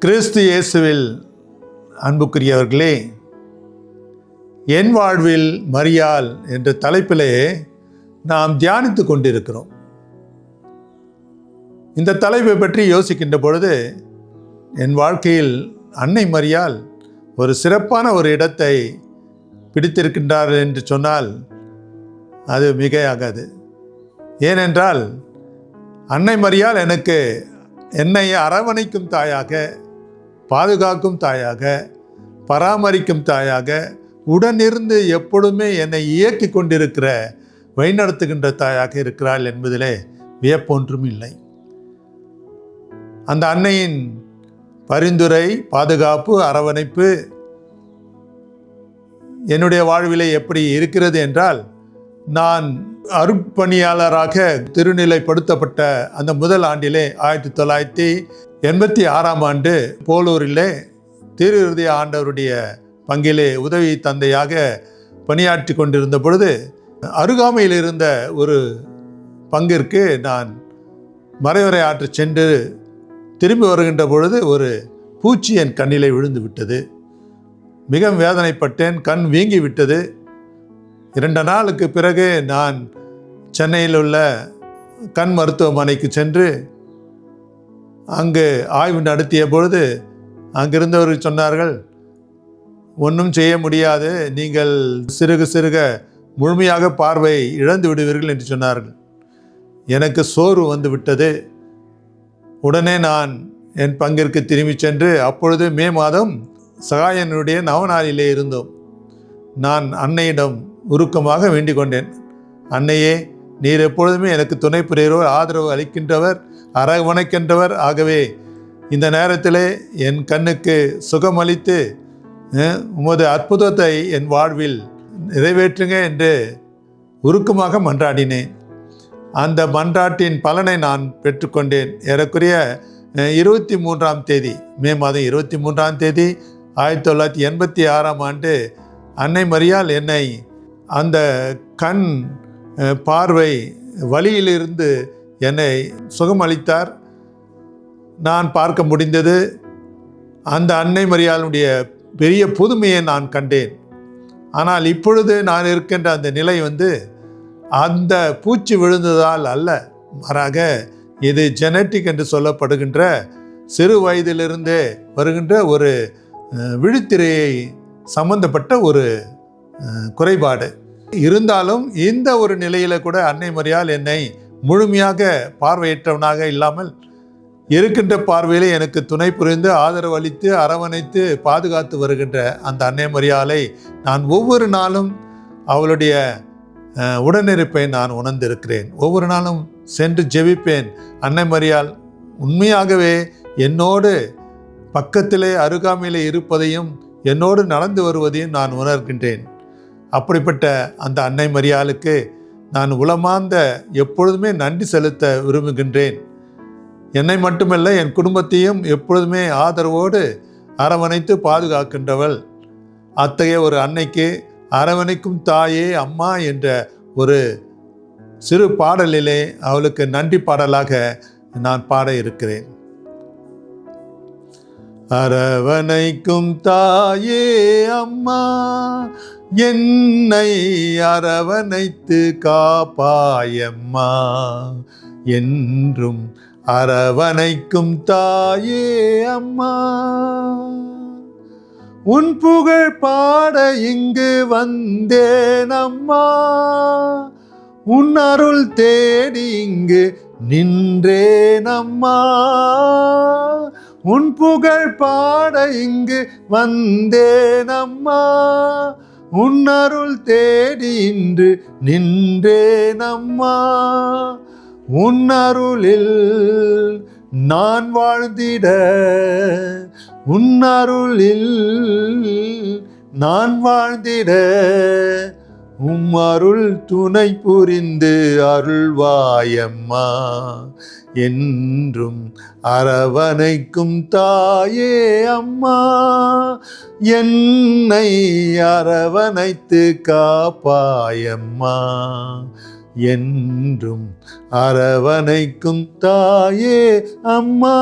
கிறிஸ்து இயேசுவில் அன்புக்குரியவர்களே என் வாழ்வில் மரியாள் என்ற தலைப்பிலே நாம் தியானித்து கொண்டிருக்கிறோம். இந்த தலைப்பை பற்றி யோசிக்கின்ற பொழுது என் வாழ்க்கையில் அன்னை மரியால் ஒரு சிறப்பான ஒரு இடத்தை பிடித்திருக்கின்றார் என்று சொன்னால் அது மிகையாகாது. ஏனென்றால் அன்னை மரியால் எனக்கு என்னை அரவணைக்கும் தாயாக பாதுகாக்கும் தாயாக பராமரிக்கும் தாயாக உடனிருந்து எப்பொழுதுமே என்னை இயக்கி கொண்டிருக்கிற வழிநடத்துகின்ற தாயாக இருக்கிறாள் என்பதிலே வியப்பொன்றும் இல்லை. அந்த அன்னையின் பரிந்துரை பாதுகாப்பு அரவணைப்பு என்னுடைய வாழ்விலே எப்படி இருக்கிறது என்றால் நான் அருட்பணியாளராக திருநிலைப்படுத்தப்பட்ட அந்த முதல் ஆண்டிலே ஆயிரத்தி தொள்ளாயிரத்தி எண்பத்தி ஆறாம் ஆண்டு போலூரிலே திரு இறுதிய ஆண்டவருடைய பங்கிலே உதவி தந்தையாக பணியாற்றி கொண்டிருந்த பொழுது அருகாமையில் இருந்த ஒரு பங்கிற்கு நான் மறைவரை ஆற்று சென்று திரும்பி வருகின்ற பொழுது ஒரு பூச்சி என் கண்ணிலே விழுந்து விட்டது. மிக வேதனைப்பட்டேன் கண் வீங்கி விட்டது. இரண்டு நாளுக்கு பிறகு நான் சென்னையில் உள்ள கண் மருத்துவமனைக்கு சென்று அங்கு ஆய்வு நடத்திய பொழுது அங்கிருந்தவர்கள் சொன்னார்கள் ஒன்றும் செய்ய முடியாது நீங்கள் சிறுக சிறுக முழுமையாக பார்வை இழந்து விடுவீர்கள் என்று சொன்னார்கள். எனக்கு சோர்வு வந்து விட்டது. உடனே நான் என் பங்கிற்கு திரும்பி சென்று அப்பொழுது மே மாதம் சகாயனுடைய நவநாளிலே இருந்தோம். நான் அன்னையிடம் உருக்கமாக வேண்டிக் கொண்டேன். அன்னையே நீர் எப்பொழுதுமே எனக்கு துணை புரிகிறவர் ஆதரவு அளிக்கின்றவர் அரவணைக்கின்றவர். ஆகவே இந்த நேரத்திலே என் கண்ணுக்கு சுகமளித்து உமது அற்புதத்தை என் வாழ்வில் நிறைவேற்றுங்க என்று உருக்கமாக மன்றாடினேன். அந்த மன்றாட்டின் பலனை நான் பெற்றுக்கொண்டேன். ஏறக்குறைய இருபத்தி மூன்றாம் தேதி மே மாதம் இருபத்தி மூன்றாம் தேதி ஆயிரத்தி தொள்ளாயிரத்தி எண்பத்தி ஆறாம் ஆண்டு அன்னை மரியால் என்னை அந்த கண் பார்வை வழியிலிருந்து என்னை சுகமளித்தார் நான் பார்க்க முடிந்தது அந்த அன்னை மரியாளுடைய பெரிய புதுமையை நான் கண்டேன். ஆனால் இப்பொழுது நான் இருக்கின்ற அந்த நிலை வந்து அந்த பூச்சி விழுந்ததால் அல்ல. மாறாக இது ஜெனட்டிக் என்று சொல்லப்படுகின்ற சிறு வயதிலிருந்தே வருகின்ற ஒரு விழித்திரையை சம்பந்தப்பட்ட ஒரு குறைபாடு. இருந்தாலும் இந்த ஒரு நிலையில் கூட அன்னை என்னை முழுமையாக பார்வையற்றவனாக இல்லாமல் இருக்கின்ற பார்வையில் எனக்கு துணை புரிந்து ஆதரவு அளித்து அரவணைத்து பாதுகாத்து வருகின்ற அந்த அன்னை நான் ஒவ்வொரு நாளும் அவளுடைய உடனிருப்பை நான் உணர்ந்திருக்கிறேன். ஒவ்வொரு நாளும் சென்று ஜெபிப்பேன். அன்னை மரியால் உண்மையாகவே என்னோடு பக்கத்திலே அருகாமையிலே இருப்பதையும் என்னோடு நடந்து வருவதையும் நான் உணர்கின்றேன். அப்படிப்பட்ட அந்த அன்னை மரியாளுக்கு நான் உளமார்ந்த எப்பொழுதுமே நன்றி செலுத்த விரும்புகின்றேன். என்னை மட்டுமல்ல என் குடும்பத்தையும் எப்பொழுதுமே ஆதரவோடு அரவணைத்து பாதுகாக்கின்றவள். அத்தகைய ஒரு அன்னைக்கு அரவணைக்கும் தாயே அம்மா என்ற ஒரு சிறு பாடலிலே அவளுக்கு நன்றி பாடலாக நான் பாட இருக்கிறேன். அரவணைக்கும் தாயே அம்மா என்னை அரவணைத்து காப்பாயம்மா என்றும் அரவணைக்கும் தாயே அம்மா. உன் புகழ் பாட இங்கு வந்தேன் அம்மா. உன் அருள் தேடி இங்கு நின்றேன் அம்மா. உன் புகழ் பாட இங்கு வந்தேன் அம்மா. உன் அருள் தேடி இன்று நின்றேன் அம்மா. உன் அருளில் நான் வாழ்ந்திட உன் அருளில் நான் வாழ்ந்திட உம் அருள் துணை புரிந்து அருள்வாயம்மா. என்றும் அரவணைக்கும் தாயே அம்மா. என்னை அரவணைத்து காப்பாயம்மா. என்றும் அரவணைக்கும் தாயே அம்மா.